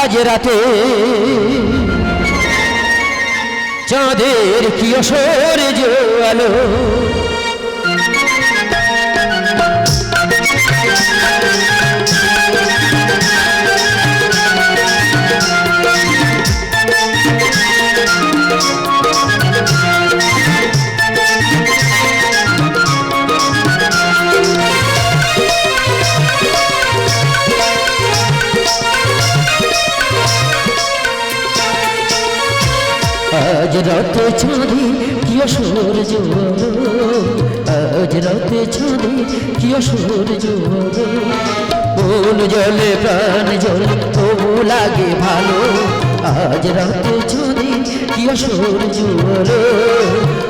আজ রাতে চাঁদের কি অসর আলো? আজ রাতে চাঁদি কি অসর আজ রাতে চাঁদি কি অসর কোন জলে, প্রাণ জল, তবু লাগে ভালো। আজ রাতে চাঁদি কি অসর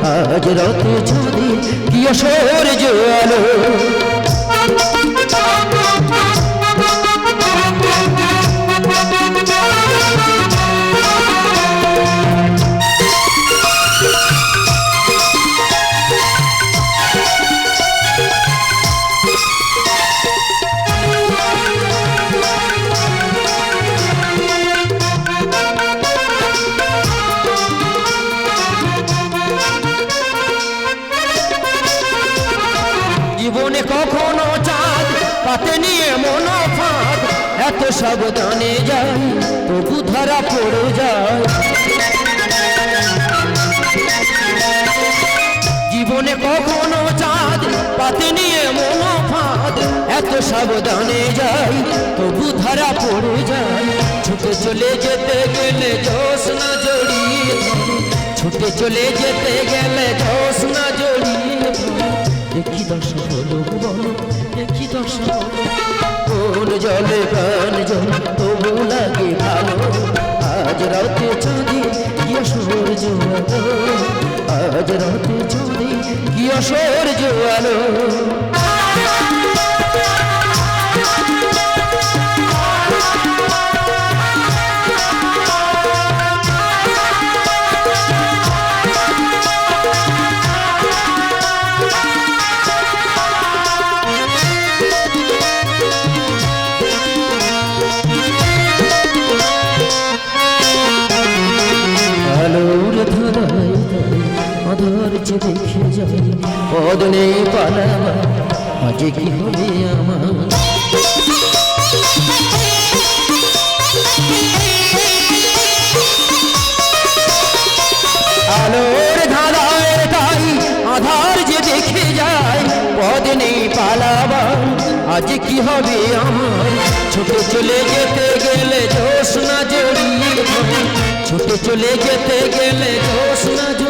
আজ রাতে চাঁদি কি অসর জোয়ালো পাতে নিয়ে মনো এত সাবধানে যায় তবু ধরা পড়ে যায়। জীবনে কখনো চাঁদ পাতে নিয়ে মনো ফাঁদ এত সাবধানে যায় তবু ধরা পড়ে যায়। ছুটে চলে যেতে গেলে জোশ না জড়িয়ে। ছুটে চলে যেতে গেলে জোশ না জড়িয়ে আজ রাতে চাঁদি কি আসর জোয়ালো যে দেখে যাই নেই পালাবা আজ কি হবে আমার আলোর ধারায় তাই আধার যে দেখে যায় পদ নেই পালাবার আজ কি হবে আমার ছুটে চলে যেতে গেলে জোশ না জড়িয়ে। ছুটে চলে যেতে গেলে জোশ না জড়িয়ে।